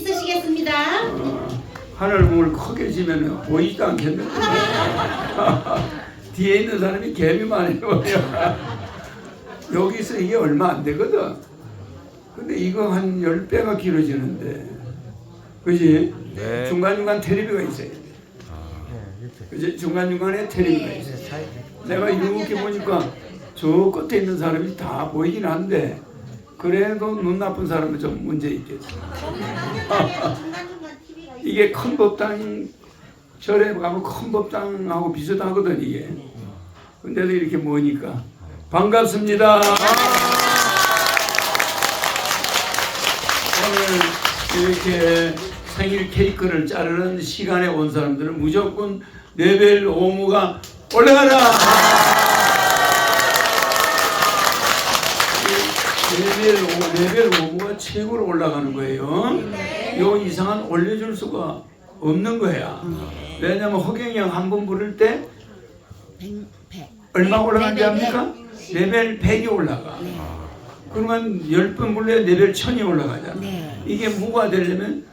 있으시겠습니다. 하늘공을 크게 지면 보이지도 않겠는데 뒤에 있는 사람이 개미만 해버려 여기서 이게 얼마 안 되거든 근데 이거 한 10배가 길어지는데 그지? 네. 중간중간 테레비가 있어야 돼 그지? 중간중간에 테레비가 있어 내가 이렇게 보니까 저 끝에 있는 사람이 다 보이긴 한데 그래도 눈 나쁜 사람은 좀 문제 있어요. 이게 큰 법당 절에 가면 큰 법당하고 비슷하거든 이게. 근데도 이렇게 모이니까 반갑습니다. 오늘 이렇게 생일 케이크를 자르는 시간에 온 사람들은 무조건 레벨 5무가 올라가라. 이 레벨 5, 레벨 5무가 최고로 올라가는 거예요. 요 이상은 올려줄 수가 없는 거야. 왜냐면 허경영 한 번 부를 때. 얼마 올라간지 네, 네, 압니까? 레벨 100이 올라가. 그러면 10번 불러야 레벨 1000이 올라가잖아. 네. 이게 무가 되려면.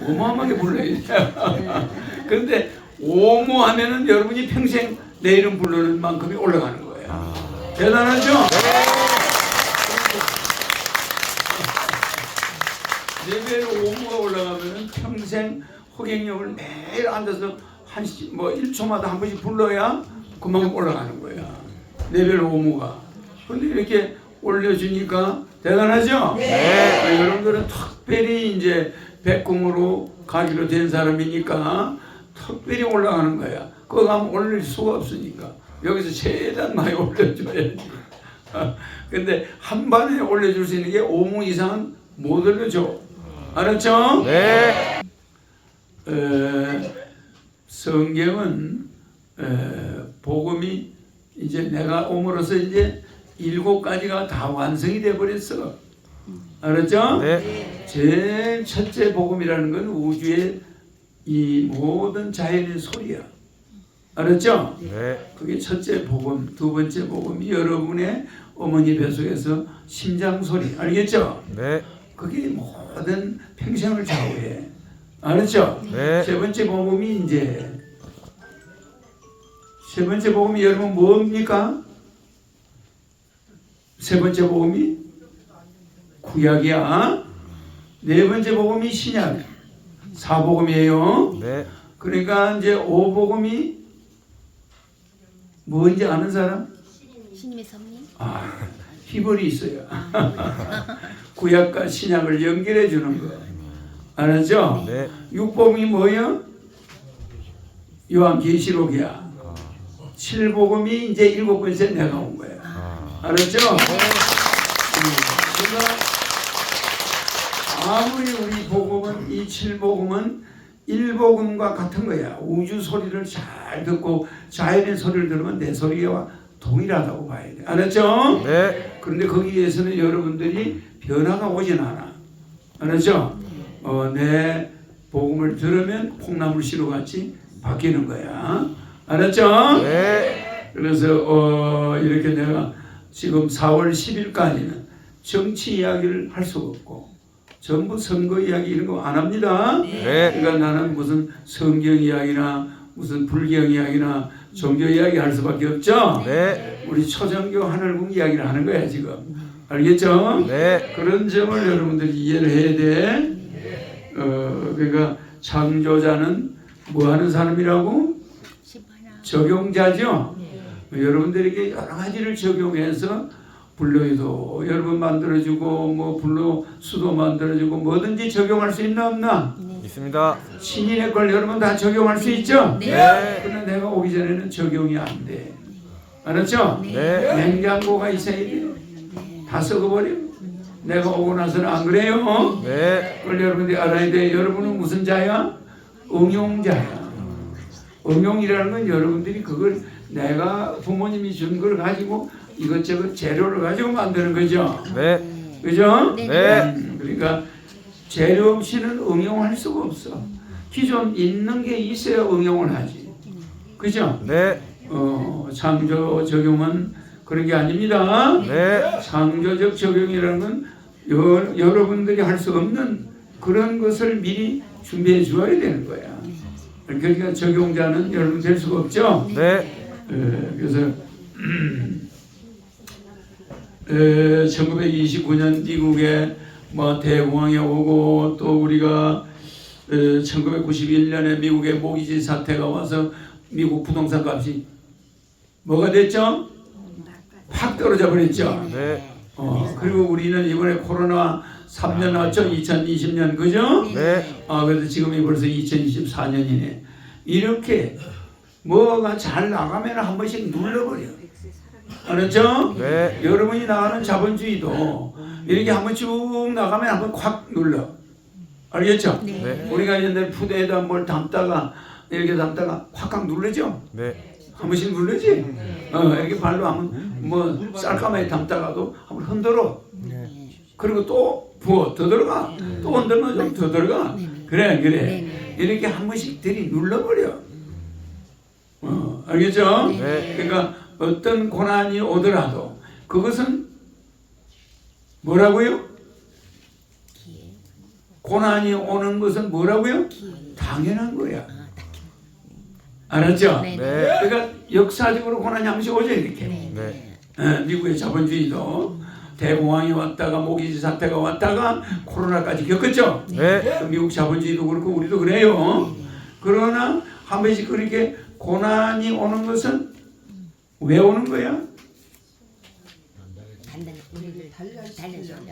어마어마하게 불러야 돼. 그런데 오무 하면은 여러분이 평생 내 이름 부르는 만큼이 올라가는 거예요. 대단하죠? 레벨 5무가 올라가면은 평생 허경영을 매일 앉아서 한뭐 1초마다 한 번씩 불러야 그만큼 올라가는 거야. 레벨 5무가. 근데 이렇게 올려주니까 대단하죠? 네. 여러분들은 특별히 이제 백궁으로 가기로 된 사람이니까 특별히 올라가는 거야. 그거 가면 올릴 수가 없으니까. 여기서 최대한 많이 올려줘야지. 근데 한 번에 올려줄 수 있는 게 5무 이상은 못 올려줘. 알았죠? 네. 에, 성경은 에, 복음이 이제 내가 옴으로써 이제 일곱 가지가 다 완성이 돼 버렸어. 알았죠? 네. 제일 첫째 복음이라는 건 우주의 이 모든 자연의 소리야. 알았죠? 네. 그게 첫째 복음, 두 번째 복음이 여러분의 어머니 뱃속에서 심장 소리. 알겠죠? 네. 그게 모든 평생을 좌우해. 알았죠? 네. 세 번째 복음이 이제 세 번째 복음이 여러분 뭡니까? 세 번째 복음이 구약이야. 네 번째 복음이 신약. 사복음이에요. 네. 그러니까 이제 오복음이 뭔지 아는 사람? 신미섭님. 아, 희벌이 있어요. 구약과 신약을 연결해 주는 거. 알았죠? 네. 육복음이 뭐예요? 요한계시록이야. 칠복음이 이제 일곱 번째 내가 온 거야. 아. 알았죠? 음, 그러니까 아무리 우리 복음은 이 칠복음은 일복음과 같은 거야. 우주 소리를 잘 듣고 자연의 소리를 들으면 내 소리와 동일하다고 봐야 돼. 알았죠? 네. 그런데 거기에서는 여러분들이 변화가 오진 않아. 알았죠? 어, 내 복음을 들으면 콩나물 시루 같이 바뀌는 거야. 알았죠? 네. 그래서 어, 이렇게 내가 지금 4월 10일까지는 정치 이야기를 할 수가 없고 전부 선거 이야기 이런 거 안 합니다. 네. 그러니까 나는 무슨 성경 이야기나 무슨 불경 이야기나 종교 이야기 할 수밖에 없죠. 네. 우리 초정교 하늘궁 이야기를 하는 거야 지금. 알겠죠? 네. 그런 점을 여러분들이 이해를 해야 돼. 어, 그러니까 창조자는 뭐 하는 사람이라고? 적용자죠. 여러분들에게 여러 가지를 적용해서 불로에도 여러분 만들어주고 뭐 불로 수도 만들어주고 뭐든지 적용할 수 있나 없나? 있습니다. 신인의 걸 여러분 다 적용할 수 있죠? 네. 그런데 내가 오기 전에는 적용이 안 돼. 알았죠? 네. 냉장고가 있어야 돼. 다 썩어버려. 내가 오고 나서는 안 그래요? 네. 그걸 여러분들이 알아야 돼. 여러분은 무슨 자야? 응용자야. 응용이라는 건 여러분들이 그걸 내가 부모님이 준 걸 가지고 이것저것 재료를 가지고 만드는 거죠. 네. 그죠? 네. 음, 그러니까 재료 없이는 응용할 수가 없어. 기존 있는 게 있어야 응용을 하지. 그죠? 네. 어, 창조 적용은 그런 게 아닙니다. 네. 창조적 적용이라는 건 여, 여러분들이 할 수 없는 그런 것을 미리 준비해 주어야 되는 거야. 그러니까 적용자는 여러분 될 수가 없죠. 네. 예, 그래서 1929년 미국에 뭐 대공황이 오고 또 우리가 1991년에 미국에 모기지 사태가 와서 미국 부동산 값이 뭐가 됐죠? 확 떨어져 버렸죠. 네. 어, 그리고 우리는 이번에 코로나 3년 왔죠? 2020년 그죠? 네. 아, 그래서 지금이 벌써 2024년이네. 이렇게 뭐가 잘 나가면 한 번씩 눌러버려. 알았죠? 네. 여러분이 나가는 자본주의도 이렇게 한 번 쭉 나가면 한번콱 눌러. 알겠죠? 네. 우리가 옛날 푸대에다 뭘 담다가 이렇게 담다가 콱콱 누르죠? 네. 한 번씩 누르지? 어, 이렇게 발로 한번 뭐 쌀가마에 담다가도 한번 흔들어. 그리고 또 부어 더 들어가. 또 흔들면 좀 더 들어가. 그래 그래. 네네. 이렇게 한 번씩 들이 눌러버려. 어, 알겠죠? 네. 그러니까 어떤 고난이 오더라도 그것은 뭐라고요? 고난이 오는 것은 뭐라고요? 당연한 거야. 알았죠? 네. 네. 그러니까 역사적으로 고난이 한 번씩 오죠 이렇게. 네. 네. 예, 미국의 자본주의도 대공황이 왔다가 모기지 사태가 왔다가 코로나까지 겪었죠. 네. 미국 자본주의도 그렇고 우리도 그래요. 그러나 한 번씩 그렇게 고난이 오는 것은 왜 오는 거야? 단단 우리를 달래주려고.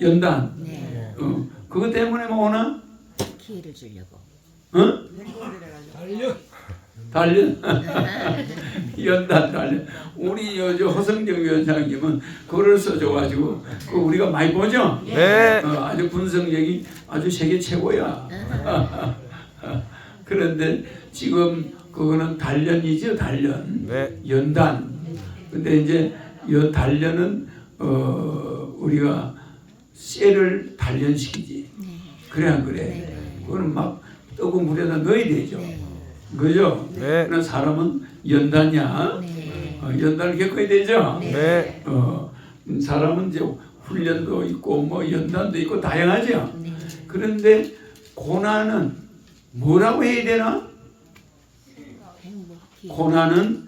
연단. 네. 어, 그것 때문에 뭐 오나? 기회를 주려고. 어? 단련. 연단 단련. 우리 여저 허성정 위원장님은 글을 써줘가지고 그 우리가 많이 보죠. 네. 어, 아주 분석력이 아주 세계 최고야. 그런데 지금 그거는 단련이죠, 단련. 네. 연단. 근데 이제 여 단련은 어 우리가 쇠를 단련시키지. 그래 안 그래? 그거는 막 뜨거운 물에다 넣어야 되죠. 그죠? 네. 그런 사람은 연단이야. 네. 어, 연단을 겪어야 되죠. 네. 어, 음, 사람은 이제 훈련도 있고 뭐 연단도 있고 다양하죠. 네. 그런데 고난은 뭐라고 해야 되나? 고난은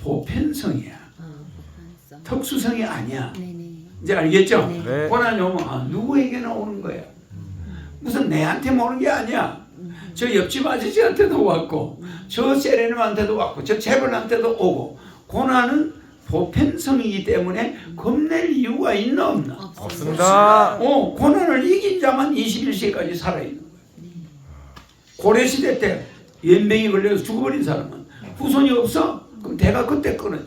보편성이야. 어, 보편성. 특수성이 아니야. 네네. 이제 알겠죠? 네. 네. 고난이 오면 아, 누구에게나 오는 거야. 무슨 내한테만 오는 게 아니야. 저 옆집 아저씨한테도 왔고, 저 세레님한테도 왔고, 저 재벌한테도 오고, 고난은 보편성이기 때문에 겁낼 이유가 있나 없나? 없습니다. 어, 고난을 이긴 자만 21세까지 살아있는 거야. 고려시대 때 연병이 걸려서 죽어버린 사람은 후손이 없어? 그럼 대가 그때 끊어져.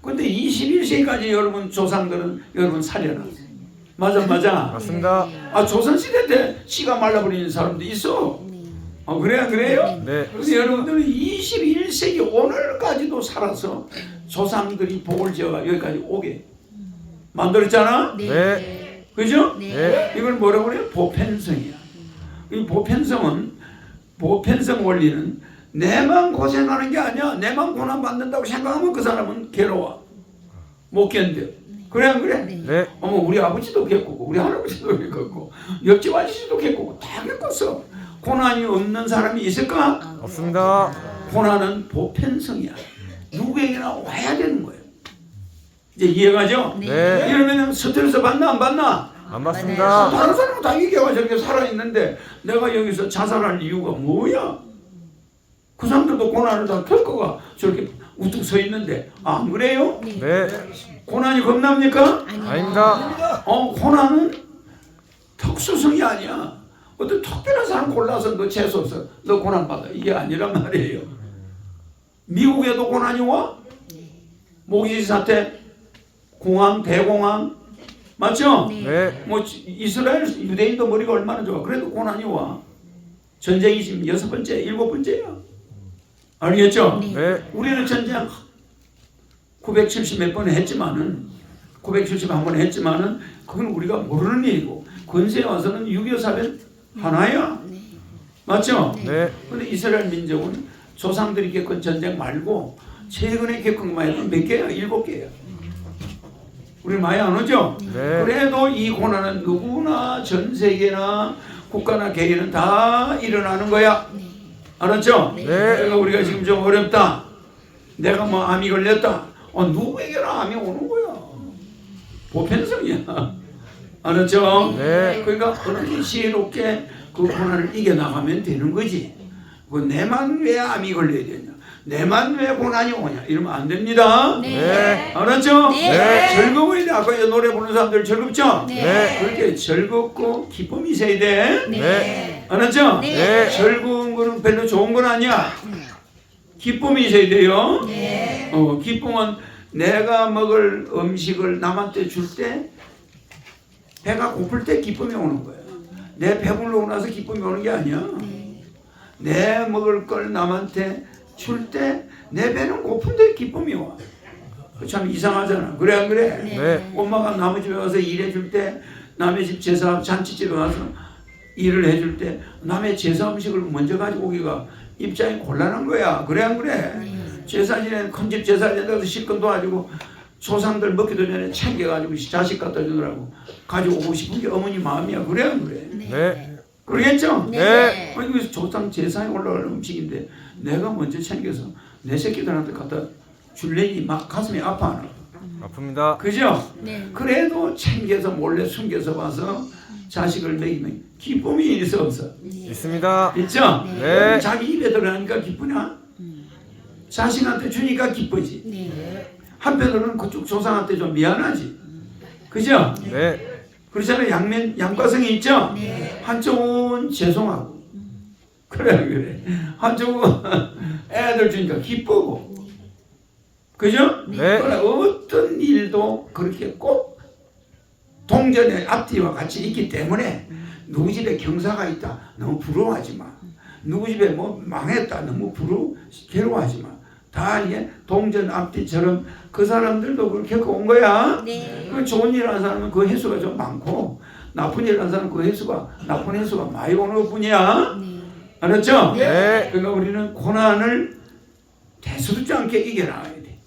근데 21세까지 여러분 조상들은 여러분 살려놨어. 맞아, 맞아. 맞습니다. 아, 조선시대 때 씨가 말라버리는 사람도 있어. 어, 그래야 그래요? 네. 그래서 여러분들은 21세기 오늘까지도 살아서 조상들이 복을 지어가 여기까지 오게 만들었잖아? 네. 네. 그죠? 네. 네. 이걸 뭐라고 그래요? 보편성이야. 이 보편성은 보편성 원리는 내만 고생하는 게 아니야. 내만 고난 받는다고 생각하면 그 사람은 괴로워. 못 견뎌. 그래 안 그래? 네. 네. 어머 우리 아버지도 겪고 우리 할아버지도 겪고 옆집 아저씨도 겪고 다 겪었어. 고난이 없는 사람이 있을까? 없습니다. 고난은 보편성이야. 누구에게나 와야 되는 거예요. 이제 이해가죠? 네. 네. 이러면 스트레스 받나 안 받나? 안 맞습니다. 다른 사람은 다 이겨가 저렇게 살아있는데 내가 여기서 자살할 이유가 뭐야? 그 사람들도 고난을 다 겪어가 저렇게 우뚝 서 있는데 안 그래요? 네. 고난이 겁납니까? 아닙니다. 어 고난은 특수성이 아니야. 어떤 특별한 사람 골라서 너 재수 없어. 너 고난 받아. 이게 아니란 말이에요. 미국에도 고난이 와? 모기지 사태, 공항, 대공황, 맞죠? 네. 네. 뭐 이스라엘 유대인도 머리가 얼마나 좋아. 그래도 고난이 와. 전쟁이 지금 여섯 번째, 일곱 번째야. 알겠죠? 네. 네. 우리는 전쟁 970 몇 번 했지만은 970 한 번 했지만은 그건 우리가 모르는 일이고 근세에 와서는 6.25 사변 하나야. 네. 맞죠? 네. 근데 이스라엘 민족은 조상들이 겪은 전쟁 말고 최근에 겪은 것만 해도 몇 개야? 일곱 개야. 우리 많이 안 오죠? 네. 그래도 이 고난은 누구나 전 세계나 국가나 개인은 다 일어나는 거야. 네. 알았죠? 네. 그러니까 우리가 지금 좀 어렵다. 내가 뭐 암이 걸렸다. 어, 누구에게나 암이 오는 거야. 보편성이야. 알았죠? 네. 그러니까 어떻게 지혜롭게 그 고난을 이겨나가면 되는 거지. 그 내만 왜 암이 걸려야 되냐? 내만 왜 고난이 오냐? 이러면 안 됩니다. 네. 알았죠? 네. 즐거워야 돼. 아까 이 노래 부르는 사람들 즐겁죠? 네. 그렇게 즐겁고 기쁨이 있어야 돼. 네. 알았죠? 네. 즐거운 거는 별로 좋은 건 아니야. 기쁨이 있어야 돼요. 네. 어, 기쁨은 내가 먹을 음식을 남한테 줄 때 배가 고플 때 기쁨이 오는 거야. 내 배불러고 나서 기쁨이 오는 게 아니야. 내 먹을 걸 남한테 줄 때 내 배는 고픈데 기쁨이 와. 그참 이상하잖아. 그래 안 그래? 네. 엄마가 남의 집에 가서 일해 줄 때 남의 집 제사 잔치집에 가서 일을 해줄 때 남의 제사 음식을 먼저 가지고 오기가 입장이 곤란한 거야. 그래 안 그래? 제사 지내 큰집 제사 지내서 실컷 도와주고 조상들 먹기도 전에 챙겨가지고 자식 갖다 주느라고 가지고 오고 싶은 게 어머니 마음이야. 그래 안 그래? 네. 그러겠죠? 네. 아니 그 조상 제사에 올라가는 음식인데 내가 먼저 챙겨서 내 새끼들한테 갖다 줄래니 막 가슴이 아파 안 아파? 아픕니다. 그죠? 네. 그래도 챙겨서 몰래 숨겨서 봐서 자식을 먹이면 기쁨이 있어 없어? 있습니다. 있죠? 네. 자기 입에 들어가니까 기쁘냐? 자식한테 주니까 기쁘지. 네. 한편으로는 그쪽 조상한테 좀 미안하지. 그죠? 네. 그렇잖아요. 양면 양과성이 있죠. 네. 한쪽은 죄송하고 그래 그래. 한쪽은 애들 주니까 기쁘고 그죠? 네. 그러나 어떤 일도 그렇게 꼭 동전의 앞뒤와 같이 있기 때문에 누구 집에 경사가 있다 너무 부러워하지 마. 누구 집에 뭐 망했다 너무 부러 괴로워하지 마. 다 이게 동전 앞뒤처럼 그 사람들도 그렇게 온 거야. 네. 그 좋은 일 하는 사람은 그 횟수가 좀 많고 나쁜 일 하는 사람은 그 횟수가 나쁜 횟수가 많이 오는 것 뿐이야. 네. 알았죠? 네. 그러니까 우리는 고난을 대수롭지 않게 이겨나가야 돼.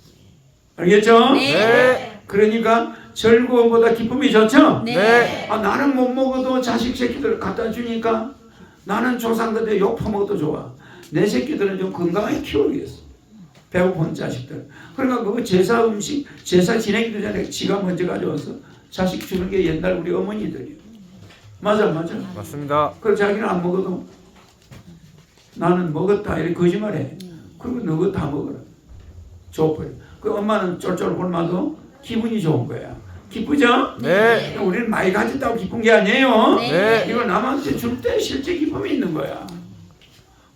알겠죠? 네. 그러니까 즐거움보다 기쁨이 좋죠? 네. 아, 나는 못 먹어도 자식 새끼들 갖다 주니까 나는 조상들한테 욕 퍼먹어도 좋아. 내 새끼들은 좀 건강하게 키워야겠어. 배고픈 자식들. 그러니까 그거 제사 음식, 제사 지내기도 전에 지가 먼저 가져와서 자식 주는 게 옛날 우리 어머니들이요. 맞아, 맞아. 맞습니다. 그래 자기는 안 먹어도 나는 먹었다 이렇게 거짓말해. 그리고 너가 다 먹어라. 줘버려. 그 엄마는 쫄쫄 굶어도 기분이 좋은 거야. 기쁘죠? 네. 우리는 많이 가졌다고 기쁜 게 아니에요. 네. 이거 남한테 줄 때 실제 기쁨이 있는 거야.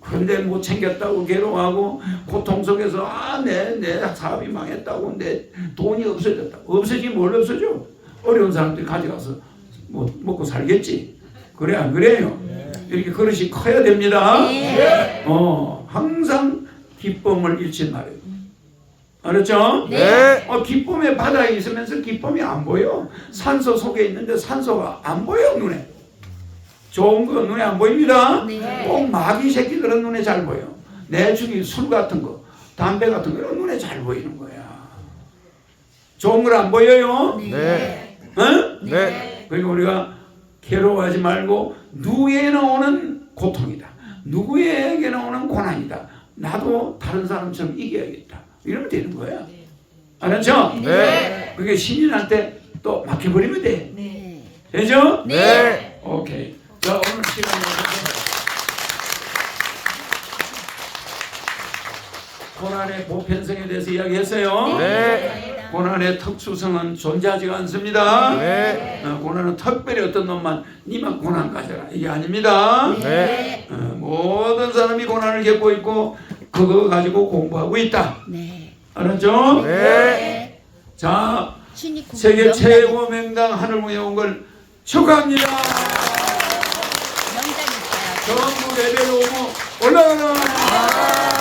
그런데 못 챙겼다고 괴로워하고 고통 속에서 아 내내 내 사업이 망했다고 내 돈이 없어졌다. 없어지면 뭘 없어져? 어려운 사람들이 가져가서 뭐 먹고 살겠지. 그래 안 그래요? 이렇게 그릇이 커야 됩니다. 네. 어 항상 기쁨을 잃지 말아요. 알았죠? 네. 어, 기쁨의 바다에 있으면서 기쁨이 안 보여. 산소 속에 있는데 산소가 안 보여 눈에. 좋은 거 눈에 안 보입니다. 네. 꼭 마귀 새끼들은 눈에 잘 보여. 내 중에 술 같은 거, 담배 같은 거는 눈에 잘 보이는 거야. 좋은 걸 안 보여요. 네. 어? 네. 그러니까 우리가 괴로워하지 말고 누구에게나 오는 고통이다. 누구에게 나 오는 고난이다. 나도 다른 사람처럼 이겨야겠다. 이러면 되는 거야. 알았죠? 네. 그게 신인한테 또 맡겨버리면 돼. 네. 되죠? 네. 오케이. 자, 오늘 시간에 고난의 보편성에 대해서 이야기했어요. 네. 고난의 특수성은 존재하지가 않습니다. 네. 어, 고난은 특별히 어떤 놈만 니만 고난 가져라 이게 아닙니다. 네. 어, 모든 사람이 고난을 겪고 있고 그거 가지고 공부하고 있다. 네. 알았죠? 네. 자, 세계 최고 명당 하늘궁에 온 걸 축하합니다. 전부 레벨 5 올라가라.